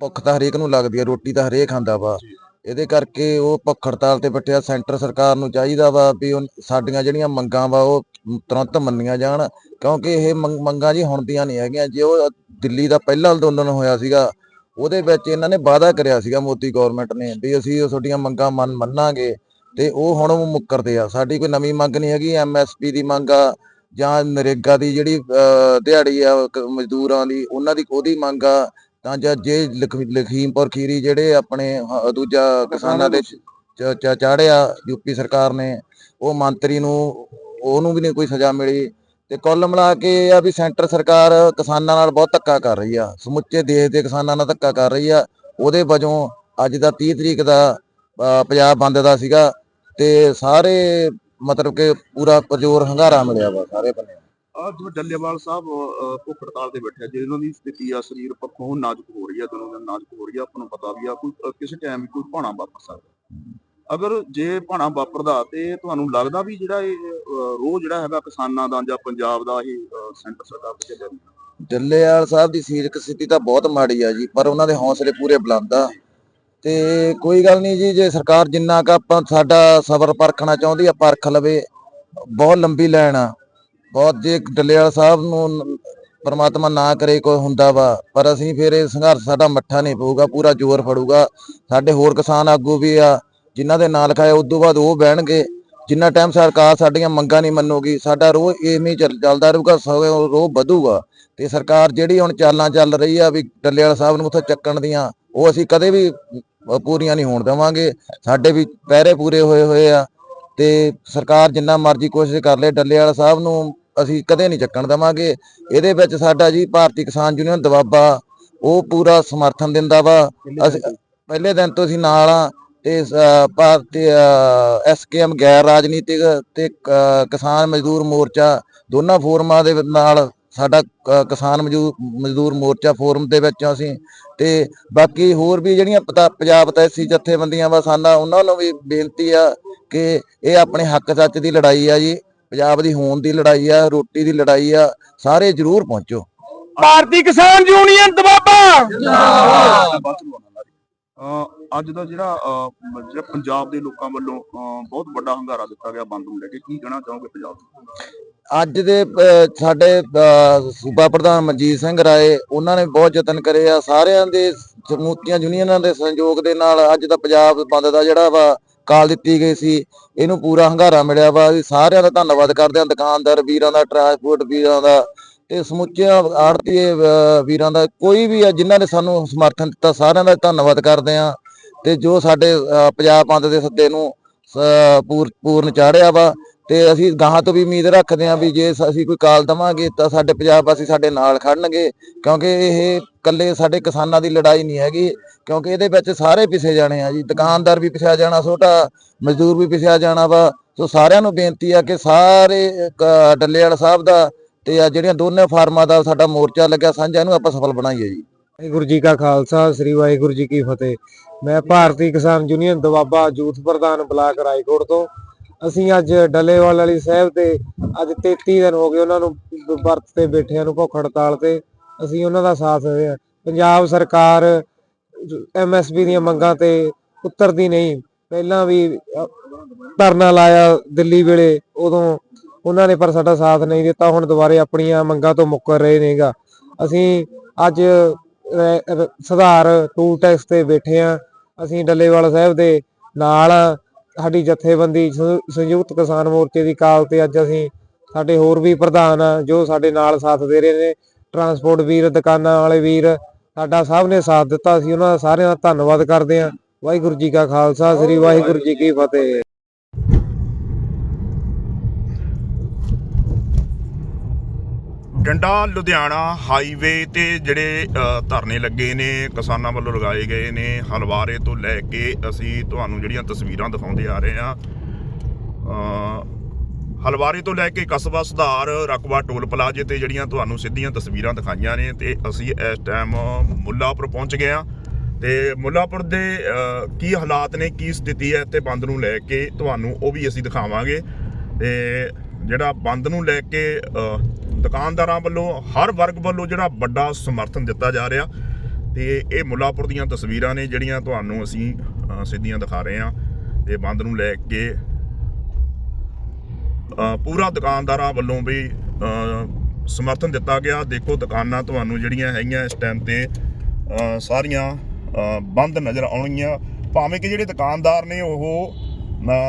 ਭੁੱਖ ਤਾਂ ਹਰੇਕ ਨੂੰ ਲੱਗਦੀ ਆ ਰੋਟੀ ਤਾਂ ਹਰੇਕ ਖਾਂਦਾ ਵਾ। ਇਹਦੇ ਕਰਕੇ ਉਹ ਭੁੱਖ ਹੜਤਾਲ ਤੇ ਬੈਠਿਆ ਸੈਂਟਰ ਸਰਕਾਰ ਨੂੰ ਚਾਹੀਦਾ ਵਾ ਵੀ ਉਹ ਸਾਡੀਆਂ ਜਿਹੜੀਆਂ ਮੰਗਾਂ ਵਾ ਉਹ ਤੁਰੰਤ ਮੰਨੀਆਂ ਜਾਣ। ਕਿਉਂਕਿ ਇਹ ਮੰਗ- ਜੀ ਹੁਣ ਦੀਆਂ ਨਹੀਂ ਹੈਗੀਆਂ। ਜੇ ਉਹ ਦਿੱਲੀ ਦਾ ਪਹਿਲਾ ਅੰਦੋਲਨ ਹੋਇਆ ਸੀਗਾ ਉਹਦੇ ਵਿੱਚ ਇਹਨਾਂ ਨੇ ਵਾਅਦਾ ਕਰਿਆ ਸੀਗਾ ਮੋਦੀ ਗਵਰਨਮੈਂਟ ਨੇ ਵੀ ਅਸੀਂ ਉਹ ਤੁਹਾਡੀਆਂ ਮੰਗਾਂ ਮੰਨ ਮੰਨਾਂਗੇ। ਤੇ ਉਹ ਹੁਣ ਉਹ ਮੁੱਕਰਦੇ ਆ। ਸਾਡੀ ਕੋਈ ਨਵੀਂ ਮੰਗ ਨਹੀਂ ਹੈਗੀ ਐਮਐਸਪੀ ਦੀ ਮੰਗ ਆ ਜਾਂ ਨਰੇਗਾ ਦੀ ਜਿਹੜੀ ਅਹ, ਦਿਹਾੜੀ ਆ ਮਜ਼ਦੂਰਾਂ ਦੀ ਉਹਨਾਂ ਦੀ ਉਹਦੀ ਮੰਗ ਆ। ਤਾਂ ਜਾਂ ਜੇ ਲਖੀਮਪੁਰ ਖੀਰੀ ਜਿਹੜੇ ਆਪਣੇ ਦੂਜਾ ਕਿਸਾਨਾਂ ਦੇ ਚ- ਚ- ਚਾੜਿਆ ਯੂਪੀ ਸਰਕਾਰ ਨੇ ਉਹ ਮੰਤਰੀ ਨੂੰ ਉਹਨੂੰ ਵੀ ਨਹੀਂ ਕੋਈ ਸਜ਼ਾ ਮਿਲੀ। ਤੇ ਕੁੱਲ ਮਿਲਾ ਕੇ ਇਹ ਆ ਵੀ ਸੈਂਟਰ ਸਰਕਾਰ ਕਿਸਾਨਾਂ ਨਾਲ ਬਹੁਤ ਧੱਕਾ ਕਰ ਰਹੀ ਆ। ਸਮੁੱਚੇ ਦੇਸ਼ ਦੇ ਕਿਸਾਨਾਂ ਨਾਲ ਧੱਕਾ ਕਰ ਰਹੀ ਆ। ਉਹਦੇ ਵਜੋਂ ਅੱਜ ਦਾ 30 ਤਰੀਕ ਦਾ ਅ, ਪੰਜਾਬ ਬੰਦ ਦਾ ਸੀਗਾ। ਤੇ ਸਾਰੇ ਮਤਲਬ ਕਿ ਪੂਰਾ ਪ੍ਰਜੋਰ ਹੰਗਾਰਾ ਮਿਲਿਆ ਵਾ ਸਾਰੇ ਬੰਨੇ ਆ ਜਿਵੇਂ ਡੱਲੇਵਾਲ ਸਾਹਿਬ ਅਹ, ਭੁੱਖ ਹੜਤਾਲ ਤੇ ਬੈਠੇ ਆ ਜਿਹਨਾਂ ਦੀ ਸਥਿਤੀ ਆ ਸਰੀਰ ਪੱਖੋਂ ਨਾਜ਼ੁਕ ਹੋ ਰਹੀ ਆ ਦਿਨੋਂ ਦਿਨ ਨਾਜ਼ੁਕ ਹੋ ਰਹੀ ਆ ਆਪਾਂ ਨੂੰ ਪਤਾ ਵੀ ਆ ਕੋਈ ਅਹ, ਕਿਸੇ ਟਾਈਮ ਵੀ ਕੋਈ ਭਾਣਾ ਵਾਪਰ ਸਕਦਾ। ਅਗਰ ਜੇ ਭਾਣਾ ਵਾਪਰਦਾ ਤੇ ਤੁਹਾਨੂੰ ਲੱਗਦਾ ਵੀ ਜਿਹੜਾ ਇਹ ਰੋਹ ਜਿਹੜਾ ਹੈਗਾ ਕਿਸਾਨਾਂ ਦਾ ਜਾਂ ਪੰਜਾਬ ਦਾ ਇਹ ਅਹ, ਸੈਂਟਰ ਸਰਕਾਰ ਤੇ ਚੱਲਿਆ ਡੱਲੇਵਾਲ ਸਾਹਿਬ ਦੀ ਸਰੀਰਕ ਸਥਿਤੀ ਤਾਂ ਬਹੁਤ ਮਾੜੀ ਆ ਜੀ ਪਰ ਉਹਨਾਂ ਦੇ ਹੌਸਲੇ ਪੂਰੇ ਬੁਲੰਦ ਆ। ਤੇ ਕੋਈ ਗੱਲ ਨਹੀਂ ਜੀ, ਜੇ ਸਰਕਾਰ ਜਿੰਨਾ ਕ ਆਪਾਂ ਸਾਡਾ ਸਬਰ ਪਰਖਣਾ ਚਾਹੁੰਦੀ ਆ, ਪਰਖ ਲਵੇ। ਬਹੁਤ ਲੰਬੀ ਲਾਈਨ ਆ। ਬਹੁਤ ਜੇ ਡੱਲੇਵਾਲ ਸਾਹਿਬ ਨੂੰ ਨ- ਪ੍ਰਮਾਤਮਾ ਨਾ ਕਰੇ, ਕੋਈ ਹੁੰਦਾ ਵਾ। ਪਰ ਅਸੀਂ ਫਿਰ ਇਹ ਸੰਘਰਸ਼ ਸਾਡਾ ਮੱਠਾ ਨਹੀਂ ਪਊਗਾ, ਪੂਰਾ ਜ਼ੋਰ ਫੜੂਗਾ। ਸਾਡੇ ਹੋਰ ਕਿਸਾਨ ਆਗੂ ਵੀ ਆ, ਜਿਨ੍ਹਾਂ ਦੇ ਨਾਲ ਖਾਏ, ਉਦੋਂ ਬਾਅਦ ਉਹ ਬਹਿਣਗੇ। ਜਿੰਨਾ ਟਾਈਮ ਸਰਕਾਰ ਸਾਡੀਆਂ ਮੰਗਾਂ ਨਹੀਂ ਮੰਨੂਗੀ, ਸਾਡਾ ਰੋਹ ਇਵੇਂ ਹੀ ਚੱਲ- ਚੱਲਦਾ ਰਹੂਗਾ, ਸਗੋਂ ਰੋਹ ਵਧੂਗਾ। ਤੇ ਸਰਕਾਰ ਜਿਹੜੀ ਹੁਣ ਚਾਲਾਂ ਚੱਲ ਰਹੀ ਆ, ਵੀ ਡੱਲੇਵਾਲ ਸਾਹਿਬ ਨੂੰ ਉੱਥੇ ਚੱਕਣ ਦੀਆਂ ਉਹ ਅਸੀਂ ਕਦੇ ਵੀ ਪੂਰੀਆਂ ਨਹੀਂ ਹੋਣ ਦੇਵਾਂਗੇ। ਸਾਡੇ ਵੀ ਪਹਿਰੇ ਪੂਰੇ ਹੋਏ ਹੋਏ ਆ ਤੇ ਸਰਕਾਰ ਜਿੰਨਾ ਮਰਜ਼ੀ ਕੋਸ਼ਿਸ਼ ਕਰ ਲੇ ਡੱਲੇਵਾਲ ਸਾਹਿਬ ਨੂੰ ਅਸੀਂ ਕਦੇ ਨਹੀਂ ਚੱਕਣ ਦੇਵਾਂਗੇ। ਇਹਦੇ ਵਿੱਚ ਸਾਡਾ ਜੀ ਭਾਰਤੀ ਕਿਸਾਨ ਯੂਨੀਅਨ ਦਵਾਬਾ ਉਹ ਪੂਰਾ ਸਮਰਥਨ ਦਿੰਦਾ ਵਾ। ਅਸੀਂ ਪਹਿਲੇ ਦਿਨ ਤੋਂ ਅਸੀਂ ਨਾਲ ਆ ਤੇ ਭਾਰਤੀ ਐਸਕੇਐਮ ਗੈਰ ਰਾਜਨੀਤਿਕ ਤੇ ਕ- ਕਿਸਾਨ ਮਜ਼ਦੂਰ ਮੋਰਚਾ ਦੋਨਾਂ ਫੋਰਮਾਂ ਦੇ ਨਾਲ ਸਾਡਾ ਕਿਸਾਨ ਮਜ਼ਦੂਰ ਮਜ਼ਦੂਰ ਮੋਰਚਾ ਫੋਰਮ ਦੇ ਵਿੱਚ ਅਸੀਂ ਤੇ ਬਾਕੀ ਹੋਰ ਵੀ ਜਿਹੜੀਆਂ ਪਤਾ- ਪੰਜਾਬ ਤੈਸੀ ਜਥੇਬੰਦੀਆਂ ਵਾ ਸਾਡਾ ਉਹਨਾਂ ਨੂੰ ਵੀ ਬੇਨਤੀ ਆ ਕਿ ਇਹ ਆਪਣੇ ਹੱਕ ਸੱਚ ਦੀ ਲੜਾਈ ਆ ਜੀ ਪੰਜਾਬ ਦੀ ਹੋਂਦ ਦੀ ਲੜਾਈ ਆ ਰੋਟੀ ਦੀ ਲੜਾਈ ਆ ਸਾਰੇ ਜ਼ਰੂਰ ਪਹੁੰਚੋ। ਭਾਰਤੀ ਕਿਸਾਨ ਯੂਨੀਅਨ ਦਬਾਬਾ! ਅੱਜ ਦਾ ਜਿਹੜਾ ਜਿਹੜਾ ਪੰਜਾਬ ਦੇ ਲੋਕਾਂ ਵੱਲੋਂ ਬਹੁਤ ਵੱਡਾ ਹੰਗਾਰਾ ਦਿੱਤਾ ਗਿਆ ਬੰਦ ਨੂੰ ਲੈ ਕੇ। ਕੀ ਕਹਿਣਾ ਚਾਹੋਗੇ ਪੰਜਾਬ ਅੱਜ ਦੇ ਸਾਡੇ ਸੂਬਾ ਪ੍ਰਧਾਨ ਮਨਜੀਤ ਸਿੰਘ ਰਾਏ, ਉਹਨਾਂ ਨੇ ਬਹੁਤ ਯਤਨ ਕਰੇ ਆ। ਸਾਰਿਆਂ ਦੇ ਸਮੂਹਤੀਆਂ ਯੂਨੀਅਨਾਂ ਦੇ ਸਹਿਯੋਗ ਦੇ ਨਾਲ ਅੱਜ ਦਾ ਪੰਜਾਬ ਬੰਦ ਦਾ ਜਿਹੜਾ ਵਾ ਕਾਲ ਦਿੱਤੀ ਗਈ ਸੀ, ਇਹਨੂੰ ਪੂਰਾ ਹੰਗਾਰਾ ਮਿਲਿਆ ਵਾ। ਸਾਰਿਆਂ ਦਾ ਧੰਨਵਾਦ ਕਰਦੇ ਹਾਂ, ਦੁਕਾਨਦਾਰ ਵੀਰਾਂ ਦਾ, ਟਰਾਂਸਪੋਰਟ ਵੀਰਾਂ ਦਾ ਤੇ ਸਮੁੱਚੇ ਆੜਤੀ ਵੀਰਾਂ ਦਾ। ਕੋਈ ਵੀ ਆ, ਜਿਨ੍ਹਾਂ ਨੇ ਸਾਨੂੰ ਸਮਰਥਨ ਦਿੱਤਾ, ਸਾਰਿਆਂ ਦਾ ਧੰਨਵਾਦ ਕਰਦੇ ਹਾਂ। ਤੇ ਜੋ ਸਾਡੇ ਪੰਜਾਬ ਬੰਦ ਦੇ ਸੱਦੇ ਨੂੰ ਸ- ਪੂਰ, ਪੂਰਨ ਚਾੜਿਆ ਵਾ ਤੇ ਅਸੀਂ ਗਾਹਾਂ ਤੋਂ ਵੀ ਉਮੀਦ ਰੱਖਦੇ ਹਾਂ ਵੀ ਜੇ ਅਸੀਂ ਕੋਈ ਕਾਲ ਦਵਾਂਗੇ ਤਾਂ ਸਾਡੇ ਪੰਜਾਬ ਵਾਸੀ ਸਾਡੇ ਨਾਲ ਖੜਨਗੇ, ਕਿਉਂਕਿ ਇਹ ਇਕੱਲੇ ਸਾਡੇ ਕਿਸਾਨਾਂ ਦੀ ਲੜਾਈ ਨਹੀਂ ਹੈਗੀ, ਕਿਉਂਕਿ ਇਹਦੇ ਵਿੱਚ ਸਾਰੇ ਪਿਸੇ ਜਾਣੇ ਆ ਜੀ, ਦੁਕਾਨਦਾਰ ਵੀ ਪਿਸਿਆ ਜਾਣਾ, ਛੋਟਾ ਮਜ਼ਦੂਰ ਵੀ ਪਿਸਿਆ ਜਾਣਾ ਵਾ, ਸੋ ਸਾਰਿਆਂ ਨੂੰ ਬੇਨਤੀ ਆ ਕਿ ਸਾਰੇ ਕ- ਡੱਲੇਵਾਲ ਸਾਹਿਬ ਦਾ ਤੇ ਆ ਜਿਹੜੀਆਂ ਦੋਨੇ ਫਾਰਮਾਂ ਦਾ ਸਾਡਾ ਮੋਰਚਾ ਲੱਗਿਆ, ਸਾਂਝਾ ਇਹਨੂੰ ਆਪਾਂ ਸਫਲ ਬਣਾਈਏ ਜੀ। ਵਾਹਿਗੁਰੂ ਜੀ ਕਾ ਖਾਲਸਾ, ਸ੍ਰੀ ਵਾਹਿਗੁਰੂ ਜੀ ਕੀ ਫਤਿਹ। ਮੈਂ ਭਾਰਤੀ ਕਿਸਾਨ ਯੂਨੀਅਨ ਦਵਾਬਾ ਯੂਥ ਪ੍ਰਧਾਨ ਬਲਾਕ ਰਾਏਕੋਟ ਤੋਂ ਅਸੀਂ ਅੱਜ ਡੱਲੇਵਾਲ ਵਾਲੀ ਸਾਹਿਬ ਤੇ ਅੱਜ 33 ਦਿਨ ਹੋ ਗਏ ਉਹਨਾਂ ਨੂੰ ਵਰਤ ਤੇ ਬੈਠਿਆਂ ਨੂੰ ਭੁੱਖ ਹੜਤਾਲ ਤੇ। ਅਸੀਂ ਉਹਨਾਂ ਦਾ ਸਾਥ ਦੇ ਰਹੇ ਹਾਂ। ਪੰਜਾਬ ਸਰਕਾਰ ਐਮਐਸਪੀ ਦੀਆਂ ਮੰਗਾਂ ਤੇ ਉਤਰਦੀ ਨਹੀਂ। ਪਹਿਲਾਂ ਵੀ ਧਰਨਾ ਲਾਇਆ ਦਿੱਲੀ ਵੇਲੇ, ਉਦੋਂ ਉਹਨਾਂ ਨੇ ਪਰ ਸਾਡਾ ਸਾਥ ਨਹੀਂ ਦਿੱਤਾ। ਹੁਣ ਦੁਬਾਰੇ ਆਪਣੀਆਂ ਮੰਗਾਂ ਤੋਂ ਮੁੱਕਰ ਰਹੇ ਨੇਗਾ ਅਸੀਂ ਅੱਜ ਸੁਧਾਰ ਟੂ ਟੈਕਸ ਤੇ ਬੈਠੇ ਆ ਅਸੀਂ ਡੱਲੇਵਾਲ ਸਾਹਿਬ ਦੇ ਨਾਲ ਸਾਡੀ ਜਥੇਬੰਦੀ ਸੰਯੁਕਤ ਕਿਸਾਨ ਮੋਰਚੇ ਦੀ ਕਾਲ ਤੇ ਅੱਜ ਅਸੀਂ ਸਾਡੇ ਹੋਰ ਵੀ ਪ੍ਰਧਾਨ ਆ, ਜੋ ਸਾਡੇ ਨਾਲ ਸਾਥ ਦੇ ਰਹੇ ਨੇ, ਟਰਾਂਸਪੋਰਟ ਵੀਰ, ਦੁਕਾਨਾਂ ਵਾਲੇ ਵੀਰ, ਸਾਡਾ ਸਭ ਨੇ ਸਾਥ ਦਿੱਤਾ, ਅਸੀਂ ਉਹਨਾਂ ਦਾ ਸਾਰਿਆਂ ਦਾ ਧੰਨਵਾਦ ਕਰਦੇ ਹਾਂ। ਵਾਹਿਗੁਰੂ ਜੀ ਕਾ ਖਾਲਸਾ, ਸ੍ਰੀ ਵਾਹਿਗੁਰੂ ਜੀ ਕੀ ਫਤਿਹ। ਬਠਿੰਡਾ ਲੁਧਿਆਣਾ ਹਾਈਵੇ ਤੇ ਜਿਹੜੇ ਧਰਨੇ ਲੱਗੇ ਨੇ, ਕਿਸਾਨਾਂ ਵੱਲੋਂ ਲਗਾਏ ਗਏ ਨੇ, ਹਲਵਾਰੇ ਤੋਂ ਲੈ ਕੇ ਅਸੀਂ ਤੁਹਾਨੂੰ ਜਿਹੜੀਆਂ ਤਸਵੀਰਾਂ ਦਿਖਾਉਂਦੇ ਆ ਰਹੇ ਆ ਹਲਵਾਰੇ ਤੋਂ ਲੈ ਕੇ ਕਸਬਾ ਸੁਧਾਰ, ਰਕਬਾ ਟੋਲ ਪਲਾਜੇ ਤੇ ਜਿਹੜੀਆਂ ਤੁਹਾਨੂੰ ਸਿੱਧੀਆਂ ਤਸਵੀਰਾਂ ਦਿਖਾਈਆਂ ਨੇ ਤੇ ਅਸੀਂ ਇਸ ਟਾਈਮ ਮੁੱਲਾਪੁਰ ਪਹੁੰਚ ਗਏ ਆ ਤੇ ਮੁੱਲਾਪੁਰ ਦੇ ਕੀ ਹਾਲਾਤ ਨੇ, ਕੀ ਸਥਿਤੀ ਹੈ ਤੇ ਬੰਦ ਨੂੰ ਲੈ ਕੇ ਤੁਹਾਨੂੰ ਉਹ ਵੀ ਅਸੀਂ ਦਿਖਾਵਾਂਗੇ। ਤੇ ਜਿਹੜਾ ਬੰਦ ਨੂੰ ਲੈ ਕੇ ਦੁਕਾਨਦਾਰਾਂ ਵੱਲੋਂ, ਹਰ ਵਰਗ ਵੱਲੋਂ ਜਿਹੜਾ ਵੱਡਾ ਸਮਰਥਨ ਦਿੱਤਾ ਜਾ ਰਿਹਾ। ਤੇ ਇਹ ਮੁੱਲਾਪੁਰ ਦੀਆਂ ਤਸਵੀਰਾਂ ਨੇ, ਜਿਹੜੀਆਂ ਤੁਹਾਨੂੰ ਅਸੀਂ ਸਿੱਧੀਆਂ ਦਿਖਾ ਰਹੇ ਹਾਂ। ਤੇ ਬੰਦ ਨੂੰ ਲੈ ਕੇ ਪੂਰਾ ਦੁਕਾਨਦਾਰਾਂ ਵੱਲੋਂ ਵੀ ਸਮਰਥਨ ਦਿੱਤਾ ਗਿਆ। ਦੇਖੋ, ਦੁਕਾਨਾਂ ਤੁਹਾਨੂੰ ਜਿਹੜੀਆਂ ਹੈਗੀਆਂ ਇਸ ਟਾਈਮ ਤੇ ਸਾਰੀਆਂ ਬੰਦ ਨਜ਼ਰ ਆਉਣਗੀਆਂ। ਭਾਵੇਂ ਕਿ ਜਿਹੜੇ ਦੁਕਾਨਦਾਰ ਨੇ ਉਹ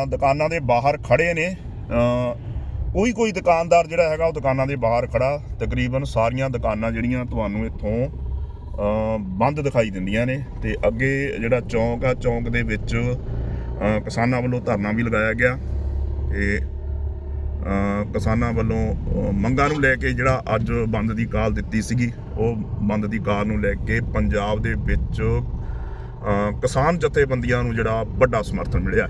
ਦੁਕਾਨਾਂ ਦੇ ਬਾਹਰ ਖੜੇ ਨੇ ਕੋਈ ਕੋਈ ਦੁਕਾਨਦਾਰ ਜਿਹੜਾ ਹੈਗਾ ਉਹ ਦੁਕਾਨਾਂ ਦੇ ਬਾਹਰ ਖੜਾ, ਤਕਰੀਬਨ ਸਾਰੀਆਂ ਦੁਕਾਨਾਂ ਜਿਹੜੀਆਂ ਤੁਹਾਨੂੰ ਇੱਥੋਂ ਬੰਦ ਦਿਖਾਈ ਦਿੰਦੀਆਂ ਨੇ ਤੇ ਅੱਗੇ ਜਿਹੜਾ ਚੌਂਕ ਆ, ਚੌਂਕ ਦੇ ਵਿੱਚ ਕਿਸਾਨਾਂ ਵੱਲੋਂ ਧਰਨਾ ਵੀ ਲਗਾਇਆ ਗਿਆ ਤੇ ਕਿਸਾਨਾਂ ਵੱਲੋਂ ਮੰਗਾਂ ਨੂੰ ਲੈ ਕੇ ਜਿਹੜਾ ਅੱਜ ਬੰਦ ਦੀ ਕਾਲ ਦਿੱਤੀ ਸੀਗੀ, ਉਹ ਬੰਦ ਦੀ ਕਾਲ ਨੂੰ ਲੈ ਕੇ ਪੰਜਾਬ ਦੇ ਵਿੱਚ ਕਿਸਾਨ ਜਥੇਬੰਦੀਆਂ ਨੂੰ ਜਿਹੜਾ ਵੱਡਾ ਸਮਰਥਨ ਮਿਲਿਆ।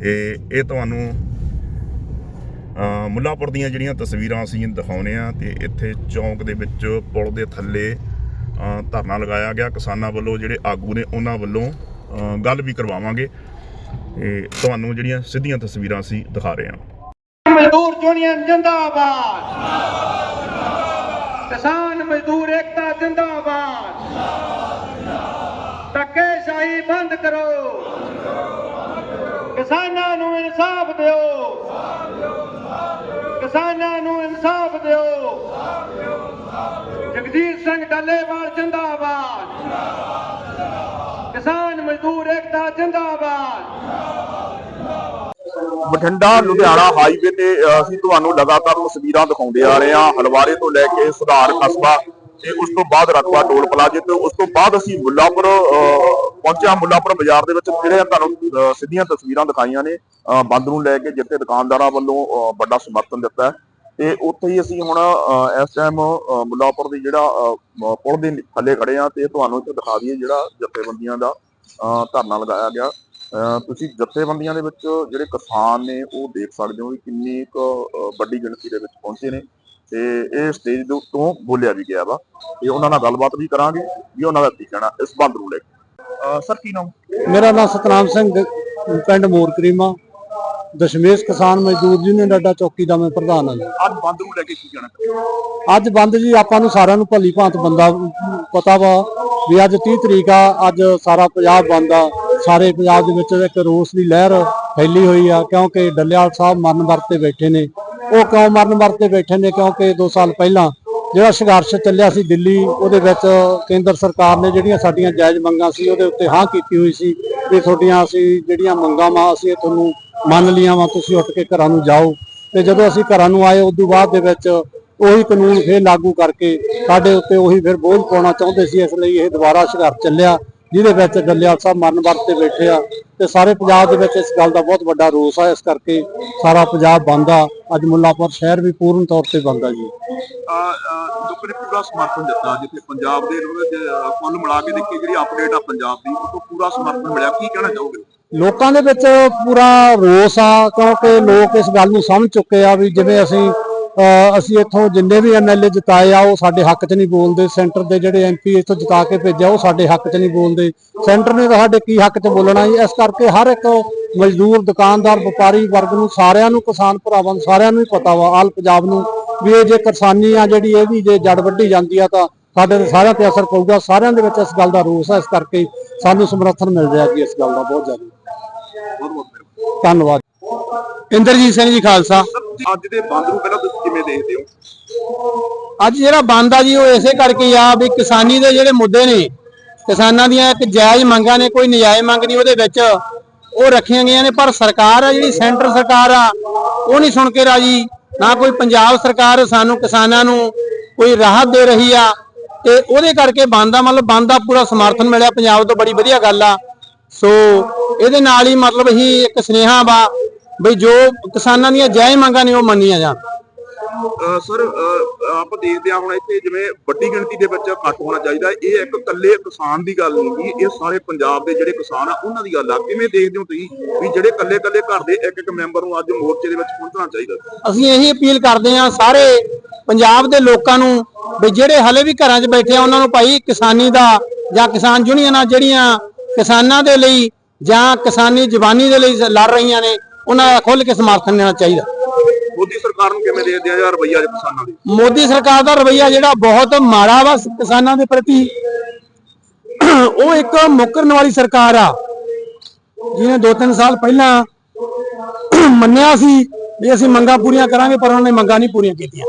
ਇਹ ਇਹ ਤੁਹਾਨੂੰ ਮੁੱਲਾਪੁਰ ਦੀਆਂ ਜਿਹੜੀਆਂ ਤਸਵੀਰਾਂ ਅਸੀਂ ਦਿਖਾਉਨੇ ਆ ਤੇ ਇੱਥੇ ਚੌਂਕ ਦੇ ਵਿੱਚ ਪੁਲ ਦੇ ਥੱਲੇ ਧਰਨਾ ਲਗਾਇਆ ਗਿਆ। ਕਿਸਾਨਾਂ ਵੱਲੋਂ ਜਿਹੜੇ ਆਗੂ ਨੇ ਉਹਨਾਂ ਵੱਲੋਂ ਗੱਲ ਵੀ ਕਰਵਾਵਾਂਗੇ। ਤੇ ਤੁਹਾਨੂੰ ਜਿਹੜੀਆਂ ਸਿੱਧੀਆਂ ਤਸਵੀਰਾਂ ਅਸੀਂ ਦਿਖਾ ਰਹੇ ਹਾਂ। ਮਜ਼ਦੂਰ ਯੂਨੀਅਨ ਜਿੰਦਾਬਾਦ। ਕਿਸਾਨ ਮਜ਼ਦੂਰ ਏਕਤਾ ਜਿੰਦਾਬਾਦ। ਧੱਕੇਸ਼ਾਹੀ ਬੰਦ ਕਰੋ। ਕਿਸਾਨਾਂ ਨੂੰ ਇਨਸਾਫ ਦਿਓ। ਇਨਸਾਫ ਦਿਓ। ਜਗਜੀਤ ਸਿੰਘ ਡੱਲੇਵਾਲ ਜਿੰਦਾਬਾਦ। ਕਿਸਾਨ ਮਜ਼ਦੂਰ ਏਕਤਾ ਜਿੰਦਾਬਾਦ। ਬਠਿੰਡਾ ਲੁਧਿਆਣਾ ਹਾਈਵੇ ਤੇ ਅਸੀਂ ਤੁਹਾਨੂੰ ਲਗਾਤਾਰ ਤਸਵੀਰਾਂ ਦਿਖਾਉਂਦੇ ਆ ਰਹੇ ਹਾਂ। ਹਲਵਾਰੇ ਤੋਂ ਲੈ ਕੇ ਸੁਧਾਰ ਕਸਬਾ ਤੇ ਉਸ ਤੋਂ ਬਾਅਦ ਰਕਬਾ ਟੋਲ ਪਲਾਜ਼ੇ ਤੇ ਉਸ ਤੋਂ ਬਾਅਦ ਅਸੀਂ ਮੁੱਲਾਪੁਰ ਪਹੁੰਚਿਆ ਮੁੱਲਾਪੁਰ ਬਾਜ਼ਾਰ ਦੇ ਵਿੱਚ। ਜਿਹੜੇ ਤੁਹਾਨੂੰ ਸਿੱਧੀਆਂ ਤਸਵੀਰਾਂ ਦਿਖਾਈਆਂ ਨੇ ਬੰਦ ਨੂੰ ਲੈ ਕੇ ਜਿੱਥੇ ਦੁਕਾਨਦਾਰਾਂ ਵੱਲੋਂ ਵੱਡਾ ਸਮਰਥਨ ਦਿੱਤਾ ਹੈ। ਤੇ ਉੱਥੇ ਹੀ ਅਸੀਂ ਹੁਣ ਇਸ ਟਾਈਮ ਮੁੱਲਾਪੁਰ ਦੀ ਜਿਹੜਾ ਪੁਲ ਦੇ ਥੱਲੇ ਖੜੇ ਆ ਤੇ ਤੁਹਾਨੂੰ ਇੱਥੇ ਦਿਖਾ ਦਈਏ ਜਿਹੜਾ ਜਥੇਬੰਦੀਆਂ ਦਾ ਧਰਨਾ ਲਗਾਇਆ ਗਿਆ। ਤੁਸੀਂ ਜਥੇਬੰਦੀਆਂ ਦੇ ਵਿੱਚ ਜਿਹੜੇ ਕਿਸਾਨ ਨੇ ਉਹ ਦੇਖ ਸਕਦੇ ਹੋ ਵੀ ਕਿੰਨੀ ਕੁ ਵੱਡੀ ਗਿਣਤੀ ਦੇ ਵਿੱਚ ਪਹੁੰਚੇ ਨੇ ਤੇ ਇਹ ਸਟੇਜ ਦੇ ਉੱਤੋਂ ਬੋਲਿਆ ਵੀ ਗਿਆ ਵਾ। ਤੇ ਉਹਨਾਂ ਨਾਲ ਗੱਲਬਾਤ ਵੀ ਕਰਾਂਗੇ, ਵੀ ਉਹਨਾਂ ਦਾ ਕੀ ਕਹਿਣਾ ਇਸ ਬੰਦ ਨੂੰ ਲੈ ਕੇ। ਸਰ, ਕੀ ਨਾਮ? ਮੇਰਾ ਨਾਮ ਸਤਨਾਮ ਸਿੰਘ, ਪਿੰਡ ਮੋਰ ਕਰੀਮਾ ਦਸ਼ਮੇਸ਼ ਕਿਸਾਨ ਮਜ਼ਦੂਰ ਯੂਨੀਅਨ ਅੱਡਾ ਚੌਕੀ ਦਾ ਮੈਂ ਪ੍ਰਧਾਨ ਹਾਂ ਜੀ। ਅੱਜ ਬੰਦ ਨੂੰ ਲੈ ਕੇ ਕੀ ਕਹਿਣਾ ਅੱਜ ਬੰਦ ਜੀ ਆਪਾਂ ਨੂੰ ਸਾਰਿਆਂ ਨੂੰ ਭਲੀ ਭਾਂਤ ਬੰਦਾ ਪਤਾ ਵਾ ਵੀ ਅੱਜ 30 ਤਰੀਕ ਆ ਅੱਜ ਸਾਰਾ ਪੰਜਾਬ ਬੰਦ ਆ। ਸਾਰੇ ਪੰਜਾਬ ਦੇ ਵਿੱਚ ਇੱਕ ਰੋਸ ਦੀ ਲਹਿਰ ਫੈਲੀ ਹੋਈ ਆ ਕਿਉਂਕਿ ਡੱਲੇਵਾਲ ਸਾਹਿਬ ਮਰਨ ਵਰਤੇ ਬੈਠੇ ਨੇ। ਉਹ ਕਿਉਂ ਮਰਨ ਵਰਤੇ ਬੈਠੇ ਨੇ? ਕਿਉਂਕਿ 2 ਸਾਲ ਪਹਿਲਾਂ ਜਿਹੜਾ ਸੰਘਰਸ਼ ਚੱਲਿਆ ਸੀ ਦਿੱਲੀ ਉਹਦੇ ਵਿੱਚ ਕੇਂਦਰ ਸਰਕਾਰ ਨੇ ਜਿਹੜੀਆਂ ਸਾਡੀਆਂ ਜਾਇਜ਼ ਮੰਗਾਂ ਸੀ ਉਹਦੇ ਉੱਤੇ ਹਾਂ ਕੀਤੀ ਹੋਈ ਸੀ ਵੀ ਤੁਹਾਡੀਆਂ ਅਸੀਂ ਜਿਹੜੀਆਂ ਮੰਗਾਂ ਵਾ ਅਸੀਂ ਇਹ ਤੁਹਾਨੂੰ ਮੰਨ ਲੀਆਂ ਵਾ, ਤੁਸੀਂ ਉੱਠ ਕੇ ਘਰਾਂ ਨੂੰ ਜਾਓ। ਤੇ ਜਦੋਂ ਅਸੀਂ ਘਰਾਂ ਨੂੰ ਆਏ ਉਸ ਤੋਂ ਬਾਅਦ ਦੇ ਵਿੱਚ ਉਹੀ ਕਾਨੂੰਨ ਫੇਰ ਲਾਗੂ ਕਰਕੇ ਸਾਡੇ ਉੱਤੇ ਉਹੀ ਫਿਰ ਬੋਝ ਪਾਉਣਾ ਚਾਹੁੰਦੇ ਸੀ। ਇਸ ਲਈ ਇਹ ਦੁਬਾਰਾ ਸੰਘਰਸ਼ ਚੱਲਿਆ, ਜਿਹਦੇ ਵਿੱਚ ਡੱਲੇਵਾਲ ਸਾਹਿਬ ਮਰਨ ਵਰਤੇ ਬੈਠੇ ਆ। ਤੇ ਸਾਰੇ ਪੰਜਾਬ ਦੇ ਵਿੱਚ ਇਸ ਗੱਲ ਦਾ ਬਹੁਤ ਵੱਡਾ ਰੋਸ ਆ। ਇਸ ਕਰਕੇ ਸਾਰਾ ਪੰਜਾਬ ਬੰਦ ਆ। ਅੱਜ ਮੁੱਲਾਪੁਰ ਸ਼ਹਿਰ ਵੀ ਪੂਰਨ ਤੌਰ ਤੇ ਬੰਦ ਆ ਜੀ। ਲੋਕਾਂ ਨੇ ਪੂਰਾ ਸਮਰਥਨ ਦਿੱਤਾ ਜਿੱਥੇ ਪੰਜਾਬ ਦੇ ਕੁੱਲ ਮਿਲਾ ਕੇ ਦੇਖੀ ਜਿਹੜੀ ਅਪਡੇਟ ਆ ਪੰਜਾਬ ਦੀ, ਉਹ ਪੂਰਾ ਸਮਰਥਨ ਮਿਲਿਆ। ਕੀ ਕਹਿਣਾ ਚਾਹੋਗੇ? ਲੋਕਾਂ ਦੇ ਵਿੱਚ ਪੂਰਾ ਰੋਸ ਆ, ਕਿਉਂਕਿ ਲੋਕ ਇਸ ਗੱਲ ਨੂੰ ਸਮਝ ਚੁੱਕੇ ਆ ਵੀ ਜਿਵੇਂ ਅਸੀਂ, ਅਹ, ਅਸੀਂ ਇੱਥੋਂ ਜਿੰਨੇ ਵੀ ਐਮਐਲਏ ਜਿਤਾਏ ਆ, ਉਹ ਸਾਡੇ ਹੱਕ 'ਚ ਨਹੀਂ ਬੋਲਦੇ। ਸੈਂਟਰ ਦੇ ਜਿਹੜੇ ਐਮਪੀ ਇੱਥੋਂ ਜਿਤਾ ਕੇ ਭੇਜਿਆ, ਉਹ ਸਾਡੇ ਹੱਕ 'ਚ ਨਹੀਂ ਬੋਲਦੇ। ਸੈਂਟਰ ਨੇ ਤਾਂ ਸਾਡੇ ਕੀ ਹੱਕ 'ਚ ਬੋਲਣਾ ਜੀ? ਇਸ ਕਰਕੇ ਹਰ ਇੱਕ ਮਜ਼ਦੂਰ, ਦੁਕਾਨਦਾਰ, ਵਪਾਰੀ ਵਰਗ ਨੂੰ ਸਾਰਿਆਂ ਨੂੰ, ਕਿਸਾਨ ਭਰਾਵਾਂ ਨੂੰ ਸਾਰਿਆਂ ਨੂੰ ਹੀ ਪਤਾ ਵਾ, ਆਲ ਪੰਜਾਬ ਨੂੰ, ਵੀ ਇਹ ਜੇ ਕਿਸਾਨੀ ਆ ਜਿਹੜੀ, ਇਹ ਵੀ ਜੇ ਜੜ ਵੱਢੀ ਜਾਂਦੀ ਆ ਤਾਂ ਸਾਡੇ ਤੇ ਸਾਰਿਆਂ ਤੇ ਅਸਰ ਪਊਗਾ। ਸਾਰਿਆਂ ਦੇ ਵਿੱਚ ਇਸ ਗੱਲ ਦਾ ਰੋਸ ਆ, ਇਸ ਕਰਕੇ ਸਾਨੂੰ ਸਮਰਥਨ ਮਿਲ ਰਿਹਾ ਜੀ ਇਸ ਗੱਲ ਦਾ ਬਹੁਤ ਜ਼ਿਆਦਾ। ਬਹੁਤ ਬਹੁਤ ਮਿਹਰਬਾਨੀ ਧੰਨਵਾਦ। ਇੰਦਰਜੀਤ ਸਿੰਘ ਜੀ ਖਾਲਸਾ। ਅੱਜ ਦੇ ਬੰਦ ਨੂੰ ਪਹਿਲਾਂ ਤੁਸੀਂ ਕਿਵੇਂ ਦੇਖਦੇ ਹੋ? ਅੱਜ ਜਿਹੜਾ ਬੰਦ ਆ ਜੀ ਉਹ ਇਸੇ ਕਰਕੇ ਆ ਵੀ ਕਿਸਾਨੀ ਦੇ ਜਿਹੜੇ ਮੁੱਦੇ ਨੇ ਕਿਸਾਨਾਂ ਦੀਆਂ ਇੱਕ ਜਾਇਜ਼ ਮੰਗਾਂ ਨੇ ਕੋਈ ਨਜਾਇਜ਼ ਮੰਗ ਨਹੀਂ ਉਹਦੇ ਵਿੱਚ। ਉਹ ਰੱਖੀਆਂ ਗਈਆਂ ਨੇ ਪਰ ਸਰਕਾਰ ਆ ਜਿਹੜੀ ਸੈਂਟਰ ਸਰਕਾਰ ਆ ਉਹ ਨਹੀਂ ਸੁਣ ਕੇ ਰਾਜੀ। ਨਾ ਕੋਈ ਪੰਜਾਬ ਸਰਕਾਰ ਸਾਨੂੰ ਕਿਸਾਨਾਂ ਨੂੰ ਕੋਈ ਰਾਹਤ ਦੇ ਰਹੀ ਆ। ਤੇ ਉਹਦੇ ਕਰਕੇ ਬੰਦ ਆ ਮਤਲਬ ਬੰਦ ਦਾ ਪੂਰਾ ਸਮਰਥਨ ਮਿਲਿਆ। ਪੰਜਾਬ ਤੋਂ ਬੜੀ ਵਧੀਆ ਗੱਲ ਆ। ਸੋ ਇਹਦੇ ਨਾਲ ਹੀ ਮਤਲਬ ਹੀ ਇੱਕ ਸੁਨੇਹਾ ਵਾ ਬਈ ਜੋ ਕਿਸਾਨਾਂ ਦੀਆਂ ਜਾਇਜ਼ ਮੰਗਾਂ ਨੇ ਉਹ ਮੰਨੀਆਂ ਜਾਣ। ਸਰ ਆਪ ਦੇਖਦੇ ਆ ਹੁਣ ਇੱਥੇ ਜਿਵੇਂ ਵੱਡੀ ਗਿਣਤੀ ਦੇ ਵਿੱਚ ਇਕੱਠ ਹੋਣਾ ਚਾਹੀਦਾ। ਇਹ ਇੱਕ ਇਕੱਲੇ ਕਿਸਾਨ ਦੀ ਗੱਲ ਨਹੀਂ ਇਹ ਸਾਰੇ ਪੰਜਾਬ ਦੇ ਜਿਹੜੇ ਕਿਸਾਨ ਆ ਉਹਨਾਂ ਦੀ ਗੱਲ ਆ। ਕਿਵੇਂ ਦੇਖਦੇ ਹੋ ਤੁਸੀਂ ਵੀ ਜਿਹੜੇ ਇਕੱਲੇ ਇਕੱਲੇ ਘਰ ਦੇ ਇੱਕ ਇੱਕ ਮੈਂਬਰ ਨੂੰ ਅੱਜ ਮੋਰਚੇ ਦੇ ਵਿੱਚ ਪਹੁੰਚਣਾ ਚਾਹੀਦਾ? ਅਸੀਂ ਇਹੀ ਅਪੀਲ ਕਰਦੇ ਹਾਂ ਸਾਰੇ ਪੰਜਾਬ ਦੇ ਲੋਕਾਂ ਨੂੰ ਵੀ ਜਿਹੜੇ ਹਲੇ ਵੀ ਘਰਾਂ 'ਚ ਬੈਠੇ ਆ ਉਹਨਾਂ ਨੂੰ ਭਾਈ ਕਿਸਾਨੀ ਦਾ ਜਾਂ ਕਿਸਾਨ ਯੂਨੀਅਨਾਂ ਜਿਹੜੀਆਂ ਕਿਸਾਨਾਂ ਦੇ ਲਈ ਜਾਂ ਕਿਸਾਨੀ ਜ਼ਬਾਨੀ ਦੇ ਲਈ ਲੜ ਰਹੀਆਂ ਨੇ ਉਹਨਾਂ ਦਾ ਖੁੱਲ੍ਹ ਕੇ ਸਮਰਥਨ ਦੇਣਾ ਚਾਹੀਦਾ। ਮੋਦੀ ਸਰਕਾਰ ਨੂੰ ਕਿਵੇਂ ਦੇਖਦੇ ਆ ਯਾਰ ਰਵਈਆ ਕਿਸਾਨਾਂ ਦੇ? ਮੋਦੀ ਸਰਕਾਰ ਦਾ ਰਵਈਆ ਜਿਹੜਾ ਬਹੁਤ ਮਾੜਾ ਵਾ ਕਿਸਾਨਾਂ ਦੇ ਪ੍ਰਤੀ। ਉਹ ਇੱਕ ਮੁਕਰਨ ਵਾਲੀ ਸਰਕਾਰ ਆ ਜਿਹਨੇ 2-3 ਸਾਲ ਪਹਿਲਾਂ ਮੰਨਿਆ ਸੀ ਵੀ ਅਸੀਂ ਮੰਗਾਂ ਪੂਰੀਆਂ ਕਰਾਂਗੇ ਪਰ ਉਹਨਾਂ ਨੇ ਮੰਗਾਂ ਨਹੀਂ ਪੂਰੀਆਂ ਕੀਤੀਆਂ।